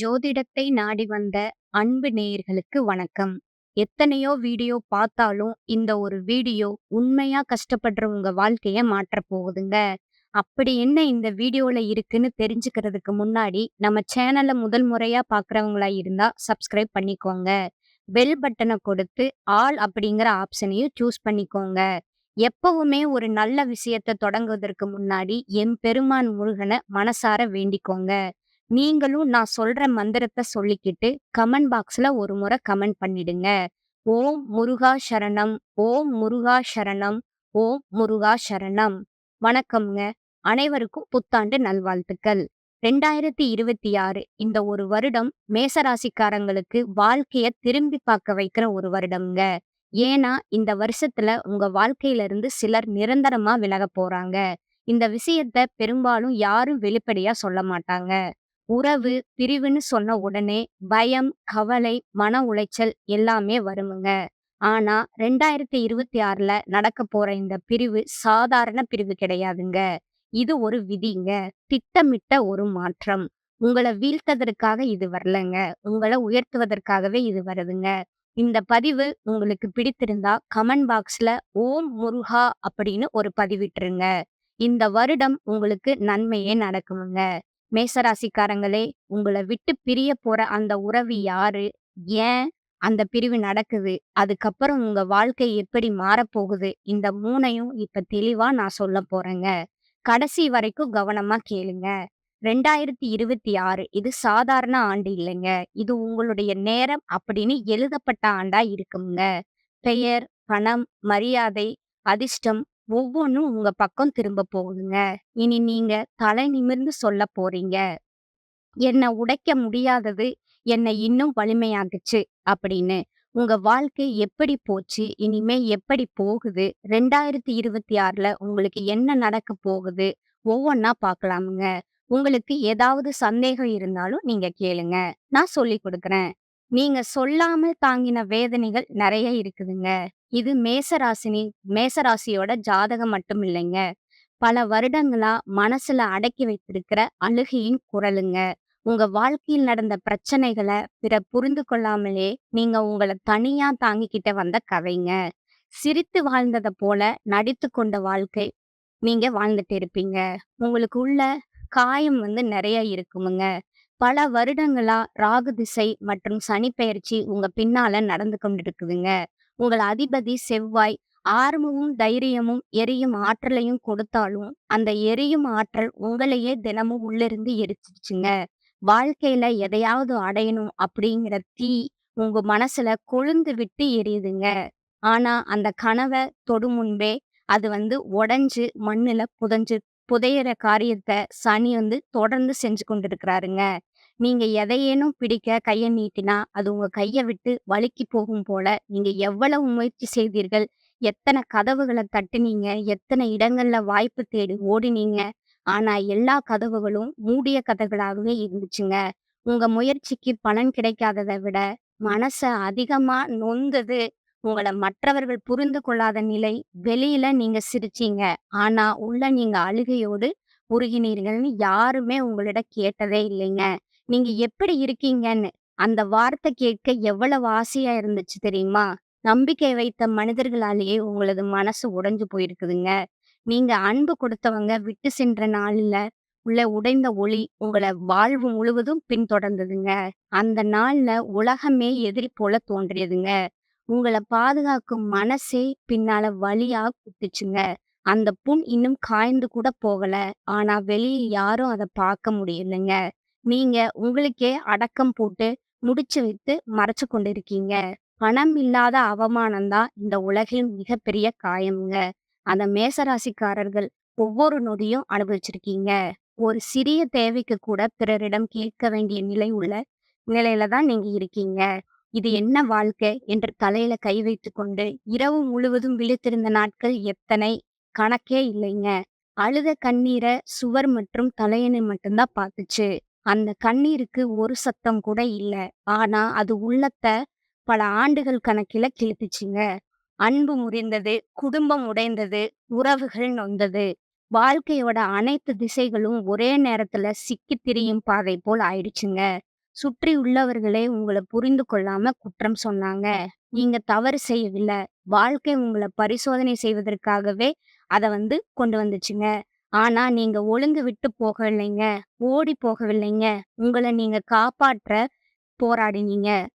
ஜோதிடத்தை நாடி வந்த அன்பு நேயர்களுக்கு வணக்கம். எத்தனையோ வீடியோ பார்த்தாலும், இந்த ஒரு வீடியோ உண்மையா கஷ்டப்படுறவங்க வாழ்க்கைய மாற்றப் போகுதுங்க. அப்படி என்ன இந்த வீடியோல இருக்குன்னு தெரிஞ்சுக்கிறதுக்கு முன்னாடி, நம்ம சேனல முதல் முறையா பாக்குறவங்களா இருந்தா சப்ஸ்கிரைப் பண்ணிக்கோங்க. பெல் பட்டனை கொடுத்து, ஆல் அப்படிங்கிற ஆப்ஷனையும் சூஸ் பண்ணிக்கோங்க. எப்பவுமே ஒரு நல்ல விஷயத்த தொடங்குவதற்கு முன்னாடி, எம்பெருமான் முருகனை மனசார வேண்டிக்கோங்க. நீங்களும் நான் சொல்ற மந்திரத்தை சொல்லிக்கிட்டு, கமெண்ட் பாக்ஸ்ல ஒரு முறை கமெண்ட் பண்ணிடுங்க. ஓம் முருகா சரணம், ஓம் முருகா சரணம், ஓம் முருகா சரணம். வணக்கம்ங்க. அனைவருக்கும் புத்தாண்டு நல்வாழ்த்துக்கள். 2026 இந்த ஒரு வருடம் மேசராசிக்காரங்களுக்கு வாழ்க்கைய திரும்பி பார்க்க வைக்கிற ஒரு வருடம்ங்க. ஏன்னா, இந்த வருஷத்துல உங்க வாழ்க்கையில இருந்து சிலர் நிரந்தரமா விலக போறாங்க. இந்த விஷயத்த பெரும்பாலும் யாரும் வெளிப்படையா சொல்ல மாட்டாங்க. உறவு, பிரிவுன்னு சொன்ன உடனே பயம், கவலை, மன உளைச்சல் எல்லாமே வருமுங்க. ஆனா 2026ல நடக்கப் போற இந்த பிரிவு சாதாரண பிரிவு கிடையாதுங்க. இது ஒரு விதிங்க. திட்டமிட்ட ஒரு மாற்றம். உங்களை வீழ்த்ததற்காக இது வரலங்க. உங்களை உயர்த்துவதற்காகவே இது வருதுங்க. இந்த பதிவு உங்களுக்கு பிடித்திருந்தா கமெண்ட் பாக்ஸ்ல ஓம் முருகா அப்படின்னு ஒரு பதிவிட்டுருங்க. இந்த வருடம் உங்களுக்கு நன்மையே நடக்குமுங்க. மேசராசிக்காரங்களே, உங்களை விட்டு பிரிய போற அந்த உறவு யாரு? ஏன் அந்த பிரிவு நடக்குது? அதுக்கப்புறம் உங்க வாழ்க்கை எப்படி மாறப்போகுது? இந்த மூணையும் இப்ப தெளிவா நான் சொல்லப் போறேங்க. கடைசி வரைக்கும் கவனமா கேளுங்க. 2026 இது சாதாரண ஆண்டு இல்லைங்க. இது உங்களுடைய நேரம் அப்படின்னு எழுதப்பட்ட ஆண்டா இருக்குமுங்க. பெயர், பணம், மரியாதை, அதிர்ஷ்டம் ஒவ்வொன்றும் உங்க பக்கம் திரும்ப போகுதுங்க. இனி நீங்க தலை நிமிர்ந்து சொல்ல போறீங்க. என்னை உடைக்க முடியாதது என்னை இன்னும் வலிமையாக்குச்சு அப்படின்னு. உங்க வாழ்க்கை எப்படி போச்சு? இனிமே எப்படி போகுது? 2026ல உங்களுக்கு என்ன நடக்க போகுது? ஒவ்வொன்னா பார்க்கலாமுங்க. உங்களுக்கு ஏதாவது சந்தேகம் இருந்தாலும் நீங்க கேளுங்க. நான் சொல்லிக் கொடுக்குறேன் நீங்க சொல்லாமல் தாங்கின வேதனைகள் நிறைய இருக்குதுங்க. இது மேசராசினி மேசராசியோட ஜாதகம் மட்டும் இல்லைங்க. பல வருடங்களா மனசுல அடக்கி வைத்திருக்கிற அழுகையின் குரலுங்க. உங்க வாழ்க்கையில் நடந்த பிரச்சனைகளை பிற புரிந்து கொள்ளாமலே நீங்க உங்களை தனியா தாங்கிக்கிட்ட வந்த கதைங்க. சிரித்து வாழ்ந்ததை போல நடித்து கொண்ட வாழ்க்கை நீங்க வாழ்ந்துட்டு இருப்பீங்க. உங்களுக்கு உள்ள காயம் வந்து நிறைய இருக்குமுங்க. பல வருடங்களா ராகு திசை மற்றும் சனி பெயர்ச்சி உங்க பின்னால நடந்து கொண்டிருக்குதுங்க. உங்கள் அதிபதி செவ்வாய் ஆர்வமும், தைரியமும், எரியும் ஆற்றலையும் கொடுத்தாலும், அந்த எரியும் ஆற்றல் உங்களையே தினமும் உள்ளிருந்து எரிச்சிருச்சுங்க. வாழ்க்கையில எதையாவது அடையணும் அப்படிங்கிற தீ உங்க மனசுல கொழுந்து விட்டு எரியுதுங்க. ஆனா அந்த கனவை தொடும் முன்பே அது வந்து உடஞ்சு மண்ணுல புதஞ்சு புதையிற காரியத்தை சனி வந்து தொடர்ந்து செஞ்சு கொண்டிருக்கிறாருங்க. நீங்க எதையேனும் பிடிக்க கையை நீட்டினா, அது உங்க கையை விட்டு வழுக்கி போகும் போல நீங்க எவ்வளவு முயற்சி செய்தீர்கள்? எத்தனை கதவுகளை தட்டுனீங்க? எத்தனை இடங்கள்ல வாய்ப்பு தேடி ஓடினீங்க? ஆனா எல்லா கதவுகளும் மூடிய கதவுகளாகவே இருந்துச்சுங்க. உங்க முயற்சிக்கு பலன் கிடைக்காததை விட, மனச அதிகமா நொந்தது உங்களை மற்றவர்கள் புரிந்து கொள்ளாத நிலை. வெளியில நீங்க சிரிச்சீங்க. ஆனா உள்ள நீங்க அழுகையோடு உருகினீர்கள்னு யாருமே உங்களிடம் கேட்டதே இல்லைங்க. நீங்க எப்படி இருக்கீங்கன்னு அந்த வார்த்தை கேட்க எவ்வளவு ஆசையா இருந்துச்சு தெரியுமா? நம்பிக்கை வைத்த மனிதர்களாலேயே உங்களது மனசு உடைஞ்சு போயிருக்குதுங்க. நீங்க அன்பு கொடுத்தவங்க விட்டு சென்ற நாள்ல உள்ள உடைந்த ஒளி உங்களை வாழ்வு முழுவதும் பின்தொடர்ந்ததுங்க. அந்த நாள்ல உலகமே எதிரி போல தோன்றியதுங்க. உங்களை பாதுகாக்கும் மனசே பின்னால வழியா குத்துச்சுங்க. அந்த புண் இன்னும் காய்ந்து கூட போகல. ஆனா வெளியே யாரும் அதை பார்க்க முடியலைங்க நீங்க உங்களுக்கே அடக்கம் போட்டு முடிச்சு வைத்து மறைச்சு கொண்டிருக்கீங்க. பணம் இல்லாத அவமானம் தான் இந்த உலகின் மிகப்பெரிய காயம்ங்க. அந்த மேசராசிக்காரர்கள் ஒவ்வொரு நொடியும் அனுபவிச்சிருக்கீங்க. ஒரு சிறிய தேவைக்கு கூட பிறரிடம் கேட்க வேண்டிய நிலை உள்ள நிலையில தான் நீங்க இருக்கீங்க. இது என்ன வாழ்க்கை? என்று தலையில கை வைத்துக்கொண்டு இரவு முழுவதும் விழித்திருந்த நாட்கள் எத்தனை? கணக்கே இல்லைங்க. அழுத கண்ணீரை சுவர் மற்றும் தலையணை மட்டும்தான் பார்த்துச்சு. அந்த கண்ணீருக்கு ஒரு சத்தம் கூட இல்ல. ஆனா அது உள்ளத்த பல ஆண்டுகள் கணக்கில கிழித்துச்சுங்க. அன்பு முறிந்தது, குடும்பம் உடைந்தது, உறவுகள் நொந்தது. வாழ்க்கையோட அனைத்து திசைகளும் ஒரே நேரத்துல சிக்கி திரியும் பாதை போல் ஆயிடுச்சுங்க. சுற்றி உள்ளவர்களே உங்களை புரிந்து கொள்ளாம குற்றம் சொன்னாங்க. நீங்க தவறு செய்யவில்லை வாழ்க்கை உங்களை பரிசோதனை செய்வதற்காகவே அதை வந்து கொண்டு வந்துச்சுங்க. ஆனா நீங்க ஒழுங்கு விட்டு போகவில்லைங்க. ஓடி போகவில்லைங்க. உங்களை நீங்க காப்பாற்ற போராடினீங்க.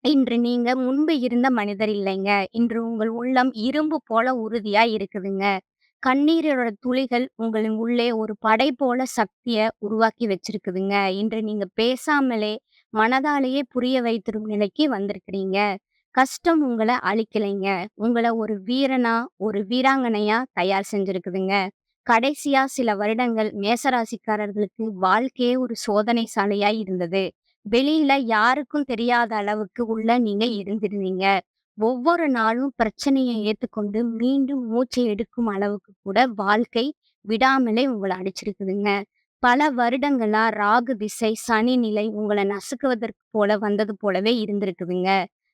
இன்று நீங்க முன்பு இருந்த மனிதர் இல்லைங்க. இன்று உங்கள் உள்ளம் இரும்பு போல உறுதியா இருக்குதுங்க. கண்ணீரோட துளிகள் உங்களின் உள்ளே ஒரு படை போல சக்திய உருவாக்கி வச்சிருக்குதுங்க. இன்று நீங்க பேசாமலே, மனதாலேயே புரிய வைத்திரும் நிலைக்கு வந்திருக்கிறீங்க. கஷ்டம் உங்களை அழிக்கலைங்க. உங்களை ஒரு வீரனா, ஒரு வீராங்கனையா தயார் செஞ்சிருக்குதுங்க. கடைசியா சில வருடங்கள் மேசராசிக்காரர்களுக்கு வாழ்க்கையே ஒரு சோதனை சாலையா இருந்தது. வெளியில யாருக்கும் தெரியாத அளவுக்கு உள்ள நீங்க இருந்திருந்தீங்க. ஒவ்வொரு நாளும் பிரச்சனையை ஏத்துக்கொண்டு மீண்டும் மூச்சை எடுக்கும் அளவுக்கு கூட வாழ்க்கை விடாமலே உங்களை அடிச்சிருக்குதுங்க. பல வருடங்களா ராகு திசை, சனி நிலை உங்களை நசுக்குவதற்கு போல வந்தது போலவே இருந்திருக்குதுங்க.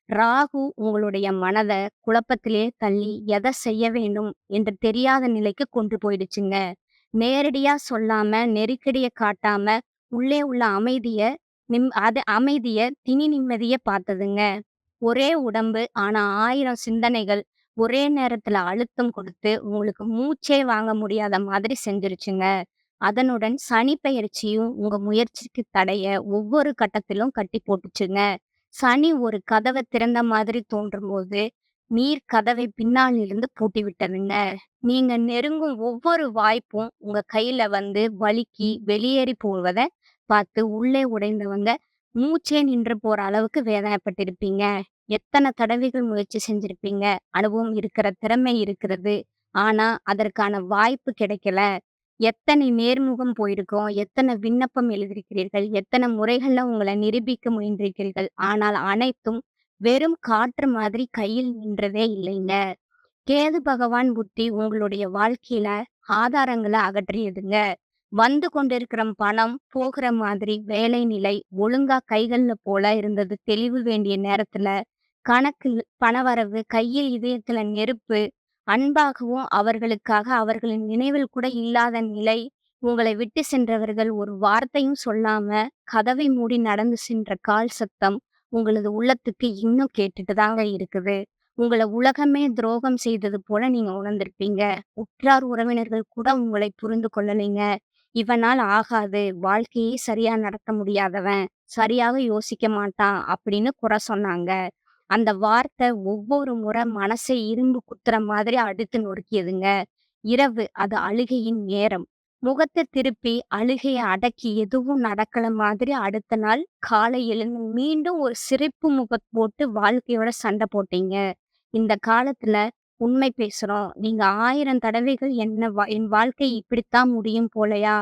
ராகு உங்களுடைய மனதை குழப்பத்திலே தள்ளி எதை செய்ய வேண்டும் என்று தெரியாத நிலைக்கு கொண்டு போயிடுச்சுங்க. நேரடியா சொல்லாம, நெருக்கடிய காட்டாம, உள்ளே உள்ள அமைதிய நிம் அது அமைதிய, திணி நிம்மதிய பார்த்ததுங்க. ஒரே உடம்பு, ஆனா ஆயிரம் சிந்தனைகள் ஒரே நேரத்துல அழுத்தம் கொடுத்து, உங்களுக்கு மூச்சே வாங்க முடியாத மாதிரி செஞ்சுருச்சுங்க. அதனுடன் சனி பயிற்சியும் உங்க முயற்சிக்கு தடைய ஒவ்வொரு கட்டத்திலும் கட்டி போட்டுச்சுங்க. சனி ஒரு கதவை திறந்த மாதிரி தோன்றும் போது நீர் கதவை பின்னாலிருந்து பூட்டி விட்டதுங்க. நீங்க நெருங்கும் ஒவ்வொரு வாய்ப்பும் உங்க கையில வந்து வழுக்கி வெளியேறி போவதை பார்த்து உள்ளே உடைந்தவங்க, மூச்சே நின்று போற அளவுக்கு வேதனைப்பட்டிருப்பீங்க. எத்தனை தடவைகள் முயற்சி செஞ்சிருப்பீங்க. அனுபவம் இருக்கிற திறமை இருக்கிறது. ஆனா, அதற்கான வாய்ப்பு கிடைக்கல. எத்தனை நேர்முகம் போயிருக்கோம். எத்தனை விண்ணப்பம் எழுதியிருக்கிறீர்கள். எத்தனை முறைகள்ல உங்கள நிரூபிக்க முயன்றிருக்கிறீர்கள். ஆனால் அனைத்தும் வெறும் காற்று மாதிரி கையில் நின்றதே இல்லைங்க. கேது பகவான் புத்தி உங்களுடைய வாழ்க்கையில ஆதாரங்கள அகற்றியதுங்க. வந்து கொண்டிருக்கிற பணம் போகிற மாதிரி வேலை நிலை ஒழுங்கா கைகள்ல போல இருந்தது தெளிவு வேண்டிய நேரத்துல, கணக்கில் பணவரவு, கையில் இதயத்துல நெருப்பு, அன்பாகவும் அவர்களுக்காக அவர்களின் நினைவில் கூட இல்லாத நிலை, உங்களை விட்டு சென்றவர்கள் ஒரு வார்த்தையும் சொல்லாம, கதவை மூடி நடந்து சென்ற கால் சத்தம், உங்களது உள்ளத்துக்கு இன்னும் கேட்டுட்டு தாங்க இருக்குது. உங்களை உலகமே துரோகம் செய்தது போல நீங்க உணர்ந்திருப்பீங்க. உற்றார் உறவினர்கள் கூட உங்களை புரிந்து கொள்ளலைங்க. இவனால் ஆகாது, வாழ்க்கையே சரியா நடத்த முடியாதவன், சரியாக யோசிக்க மாட்டான் அப்படின்னு குறை சொன்னாங்க. அந்த வார்த்தை ஒவ்வொரு முறை மனசை இரும்பு குத்துற மாதிரி அடுத்து நொறுக்கியதுங்க. இரவு அது அழுகையின் நேரம். முகத்தை திருப்பி அழுகையை அடக்கி எதுவும் நடக்கல மாதிரி அடுத்த நாள் காலை எழுந்து மீண்டும் ஒரு சிரிப்பு முகம் போட்டு வாழ்க்கையோட சண்டை போட்டீங்க. இந்த காலத்துல உண்மை பேசுறோம். நீங்க ஆயிரம் தடவைகள் என்ன வா என் வாழ்க்கை இப்படித்தான் முடியும் போலயா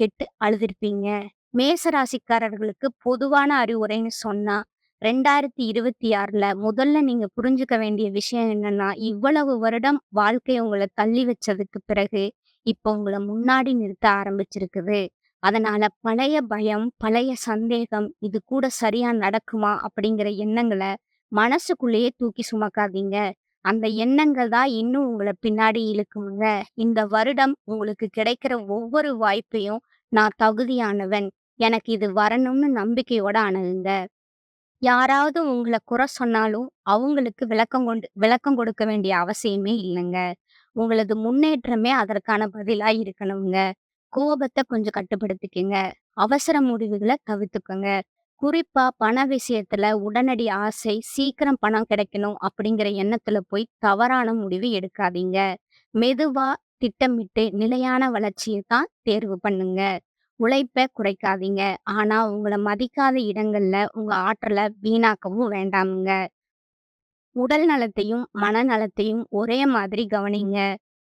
கெட்டு அழுதிருப்பீங்க. மேச ராசிக்காரர்களுக்கு பொதுவான அறிவுரைன்னு சொன்னா, 2026ல முதல்ல நீங்க புரிஞ்சுக்க வேண்டிய விஷயம் என்னன்னா, இவ்வளவு வருடம் வாழ்க்கை உங்களை தள்ளி வச்சதுக்கு பிறகு, இப்போ உங்களை முன்னாடி நிறுத்த ஆரம்பிச்சிருக்குது. அதனால பழைய பயம், பழைய சந்தேகம், இது கூட சரியா நடக்குமா? அப்படிங்கிற எண்ணங்களை மனசுக்குள்ளேயே தூக்கி சுமக்காதீங்க. அந்த எண்ணங்கள் தான் இன்னும் உங்களை பின்னாடி இழுக்குமுங்க. இந்த வருடம் உங்களுக்கு கிடைக்கிற ஒவ்வொரு வாய்ப்பையும், நான் தகுதியானவன். எனக்கு இது வரணும்னு நம்பிக்கையோட அணுகுங்க. யாராவது உங்கள குறை சொன்னாலும், அவங்களுக்கு விளக்கம் கொண்டு விளக்கம் கொடுக்க வேண்டிய அவசியமே இல்லைங்க உங்களது முன்னேற்றமே அதற்கான பதிலா இருக்கணுங்க. கோபத்த கொஞ்சம் கட்டுப்படுத்திக்கங்க. அவசர முடிவுகள தவிர்த்துக்கங்க. குறிப்பா பண விஷயத்துல உடனடி ஆசை, சீக்கிரம் பணம் கிடைக்கணும் அப்படிங்கிற எண்ணத்துல போய் தவறான முடிவு எடுக்காதீங்க. மெதுவா திட்டமிட்டு நிலையான வளர்ச்சிய தான் தேர்வு பண்ணுங்க. உழைப்பை குறைக்காதீங்க. ஆனா உங்களை மதிக்காத இடங்கள்ல உங்க ஆற்றலை வீணாக்கவும் வேண்டாமுங்க. உடல் நலத்தையும், மனநலத்தையும் ஒரே மாதிரி கவனிங்க.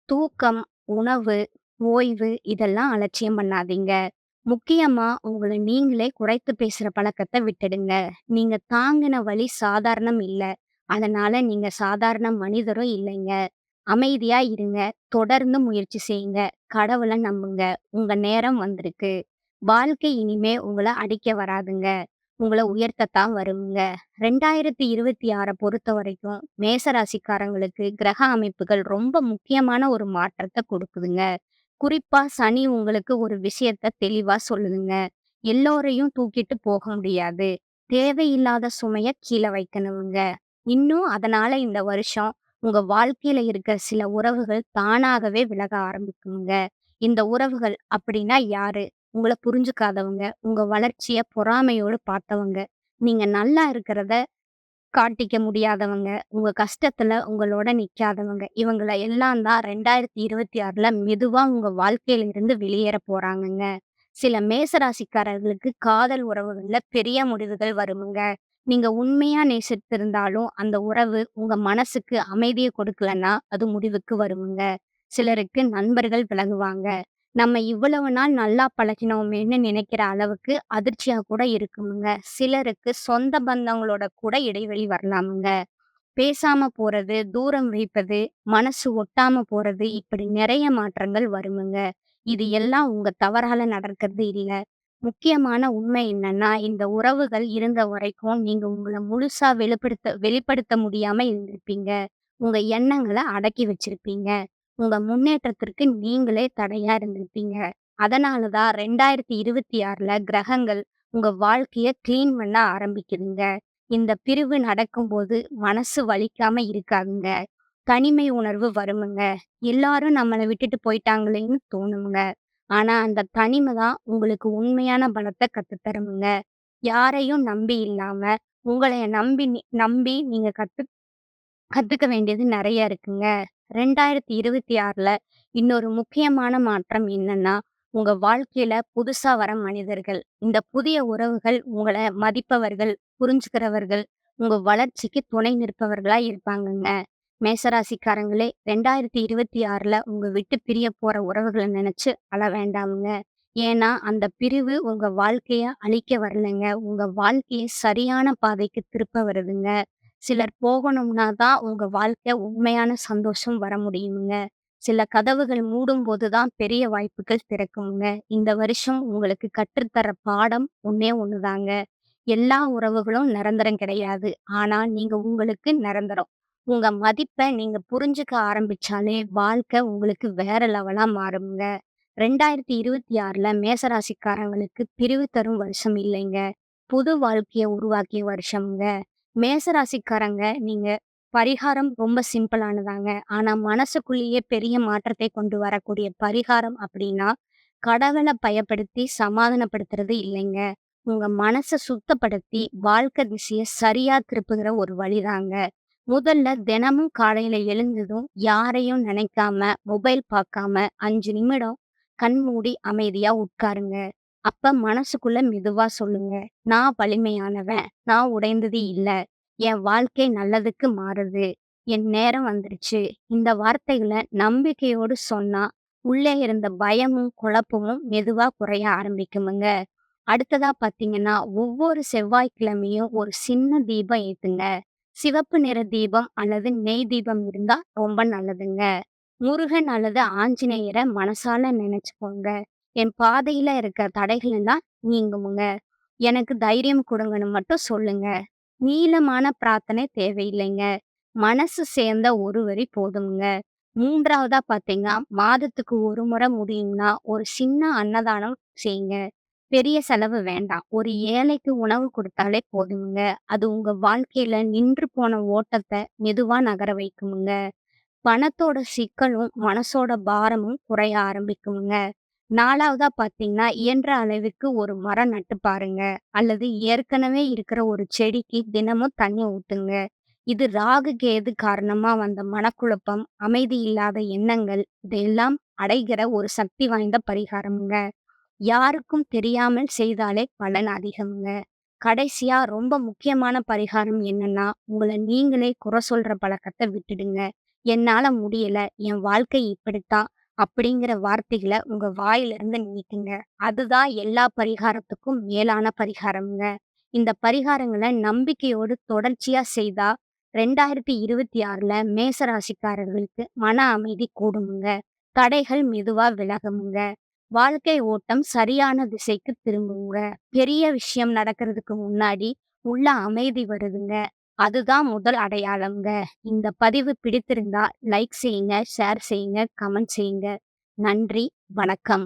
தூக்கம், உணவு, ஓய்வு இதெல்லாம் அலட்சியம் பண்ணாதீங்க. முக்கியமா உங்களை நீங்களே குறைத்து பேசுற பழக்கத்தை விட்டுடுங்க. நீங்க தாங்கின வழி சாதாரணம் இல்லை அதனால நீங்க சாதாரண மனிதரும் இல்லைங்க. அமைதியா இருங்க. தொடர்ந்து முயற்சி செய்யுங்க. கடவுளை நம்புங்க. உங்க நேரம் வந்திருக்கு. வாழ்க்கை இனிமே உங்களை அடிக்க வராதுங்க. உங்களை உயர்த்தத்தான் வருங்க. 2026 பொறுத்தவரைக்கும் மேச மேசராசிக்காரங்களுக்கு கிரக அமைப்புகள் ரொம்ப முக்கியமான ஒரு மாற்றத்தை கொடுக்குதுங்க குறிப்பா சனி உங்களுக்கு ஒரு விஷயத்த தெளிவா சொல்லுதுங்க. எல்லோரையும் தூக்கிட்டு போக முடியாது. தேவையில்லாத சுமைய கீழே வைக்கணுங்க. இன்னும் அதனால இந்த வருஷம் உங்க வாழ்க்கையில இருக்கிற சில உறவுகள் தானாகவே விலக ஆரம்பிக்குங்க. இந்த உறவுகள் அப்படின்னா யாரு? உங்களை புரிஞ்சுக்காதவங்க, உங்க வளர்ச்சிய பொறாமையோடு பார்த்தவங்க, நீங்க நல்லா இருக்கிறத காட்டிக்க முடியாதவங்க, உங்க கஷ்டத்துல உங்களோட நிக்காதவங்க, இவங்கள எல்லாம் தான் 2026ல மெதுவா உங்க வாழ்க்கையில இருந்து வெளியேற போறாங்கங்க. சில மேச ராசிக்காரர்களுக்கு காதல் உறவுகள்ல பெரிய முடிவுகள் வருமுங்க. நீங்க உண்மையா நேசித்திருந்தாலும், அந்த உறவு உங்க மனசுக்கு அமைதியை கொடுக்கலன்னா, அது முடிவுக்கு வருமுங்க. சிலருக்கு நண்பர்கள் விலகுவாங்க. நம்ம இவ்வளவு நாள் நல்லா பழகினோமேன்னு நினைக்கிற அளவுக்கு அதிர்ச்சியா கூட இருக்குமுங்க. சிலருக்கு சொந்த பந்தங்களோட கூட இடைவெளி வரலாமுங்க. பேசாம போறது, தூரம் வைப்பது, மனசு ஒட்டாம போறது, இப்படி நிறைய மாற்றங்கள் வருமுங்க. இது எல்லாம் உங்க தவறால நடக்கிறது இல்ல. முக்கியமான உண்மை என்னன்னா, இந்த உறவுகள் இருந்த வரைக்கும் நீங்க உங்கள முழுசா வெளிப்படுத்த வெளிப்படுத்த முடியாம இருந்திருப்பீங்க. உங்க எண்ணங்கள அடக்கி வச்சிருப்பீங்க. உங்க முன்னேற்றத்திற்கு நீங்களே தடையா இருந்திருப்பீங்க. அதனால தான் 2026ல கிரகங்கள் உங்க வாழ்க்கைய கிளீன் பண்ண ஆரம்பிக்குதுங்க. இந்த பிரிவு நடக்கும்போது மனசு வலிக்காம இருக்காதுங்க. தனிமை உணர்வு வருமுங்க. எல்லாரும் நம்மள விட்டுட்டு போயிட்டாங்களேன்னு தோணுங்க ஆனா அந்த தனிமை தான் உங்களுக்கு உண்மையான பலத்தை கத்துத்தருமுங்க. யாரையும் நம்பி இல்லாம, உங்களைய நம்பி நி நம்பி நீங்க கத்து கத்துக்க வேண்டியது நெறைய இருக்குங்க. 2026ல இன்னொரு முக்கியமான மாற்றம் என்னன்னா, உங்க வாழ்க்கையில புதுசா வர மனிதர்கள். இந்த புதிய உறவுகள் உங்கள மதிப்பவர்கள், புரிஞ்சுக்கிறவர்கள், உங்க வளர்ச்சிக்கு துணை நிற்பவர்களா இருப்பாங்கங்க. மேசராசிக்காரங்களே 2026ல உங்க விட்டு பிரிய போற உறவுகளை நெனச்சு அழ வேண்டாமுங்க. ஏன்னா, அந்த பிரிவு உங்க வாழ்க்கைய அழிக்க வரலைங்க உங்க வாழ்க்கையை சரியான பாதைக்கு திருப்ப வருதுங்க. சிலர் போகணும்னா தான் உங்க வாழ்க்கை உண்மையான சந்தோஷம் வர முடியுங்க சில கதவுகள் மூடும்போது தான் பெரிய வாய்ப்புகள் திறக்குங்க இந்த வருஷம் உங்களுக்கு கற்றுத்தர பாடம் ஒண்ணே ஒண்ணுதாங்க. எல்லா உறவுகளும் நிரந்தரம் கிடையாது. ஆனா நீங்க உங்களுக்கு நிரந்தரம். உங்க மதிப்பை நீங்க புரிஞ்சுக்க ஆரம்பிச்சாலே, வாழ்க்கை உங்களுக்கு வேற லெவலா மாறுமுங்க. 2026ல மேசராசிக்காரங்களுக்கு பிரிவு தரும் வருஷம் இல்லைங்க. புது வாழ்க்கையை உருவாக்கிய வருஷம்ங்க. மேசராசிக்காரங்க நீங்க பரிகாரம் ரொம்ப சிம்பிளானதாங்க. ஆனா மனசுக்குள்ளேயே பெரிய மாற்றத்தை கொண்டு வரக்கூடிய பரிகாரம் அப்படின்னா, கடவுளை பயப்படுத்தி சமாதானப்படுத்துறது இல்லைங்க. உங்க மனசை சுத்தப்படுத்தி வாழ்க்கை திசையை சரியா திருப்புகிற ஒரு வழிதாங்க. முதல்ல தினமும் காலையில எழுந்ததும் யாரையும் நினைக்காம, மொபைல் பார்க்காம அஞ்சு நிமிடம் கண் மூடி அமைதியா உட்காருங்க. அப்ப மனசுக்குள்ள மெதுவா சொல்லுங்க. நான் வலிமையானவன். நான் உடைந்தது இல்ல. என் வாழ்க்கை நல்லதுக்கு மாறுது. என் நேரம் வந்துருச்சு. இந்த வார்த்தைகளை நம்பிக்கையோடு சொன்னா, உள்ளே இருந்த பயமும், குழப்பமும் மெதுவா குறைய ஆரம்பிக்குமுங்க. அடுத்ததா பார்த்தீங்கன்னா, ஒவ்வொரு செவ்வாய்க்கிழமையும் ஒரு சின்ன தீபம் ஏத்துங்க. சிவப்பு நிற தீபம் அல்லது நெய் தீபம் இருந்தா ரொம்ப நல்லதுங்க. முருகன் அல்லது ஆஞ்சநேயரை மனசால நினைச்சுக்கோங்க. என் பாதையில இருக்க தடைகள் எல்லாம் நீங்குமுங்க. எனக்கு தைரியம் கொடுங்கன்னு மட்டும் சொல்லுங்க. நீளமான பிரார்த்தனை தேவையில்லைங்க. மனசு சேர்ந்த ஒரு வரி போதுங்க மூன்றாவதா பார்த்தீங்கன்னா, மாதத்துக்கு ஒரு முறை முடியும்னா, ஒரு சின்ன அன்னதானம் செய்யுங்க. பெரிய செலவு வேண்டாம். ஒரு ஏழைக்கு உணவு குடுத்தாலே போதுமுங்க. அது உங்க வாழ்க்கையில நின்று போன ஓட்டத்த மெதுவா நகர வைக்குமுங்க. பணத்தோட சிக்கலும், மனசோட பாரமும் குறைய ஆரம்பிக்குமுங்க. 4வதா பார்த்தீங்கன்னா, இயன்ற அளவுக்கு ஒரு மரம் நட்டு பாருங்க. அல்லது ஏற்கனவே இருக்கிற ஒரு செடிக்கு தினமும் தண்ணி ஊத்துங்க. இது ராகு, கேது காரணமா வந்த மனக்குழப்பம், அமைதி இல்லாத எண்ணங்கள் இதையெல்லாம் அடைகிற ஒரு சக்தி வாய்ந்த பரிகாரம்ங்க. யாருக்கும் தெரியாமல் செய்தாலே பலன் அதிகம்ங்க. கடைசியா ரொம்ப முக்கியமான பரிகாரம் என்னன்னா, உங்களை நீங்களே குறை சொல்ற பழக்கத்தை விட்டுடுங்க. என்னால முடியல. என் வாழ்க்கை இப்படித்தான். அப்படிங்கிற வார்த்தைகளை உங்க வாயிலிருந்து நீக்குங்க. அதுதான் எல்லா பரிகாரத்துக்கும் மேலான பரிகாரம்ங்க. இந்த பரிகாரங்களை நம்பிக்கையோடு தொடர்ச்சியா செய்தா, 2026ல மேச ராசிக்காரர்களுக்கு மன அமைதி கூடுமுங்க. தடைகள் மெதுவா விலகுமுங்க. வாழ்க்கை ஓட்டம் சரியான திசைக்கு திரும்புங்க. பெரிய விஷயம் நடக்கிறதுக்கு முன்னாடி உள்ள அமைதி வருதுங்க. அதுதான் முதல் அடையாளம்ங்க. இந்த பதிவு பிடித்திருந்தா லைக் செய்யுங்க, ஷேர் செய்யுங்க, கமெண்ட் செய்யுங்க. நன்றி, வணக்கம்.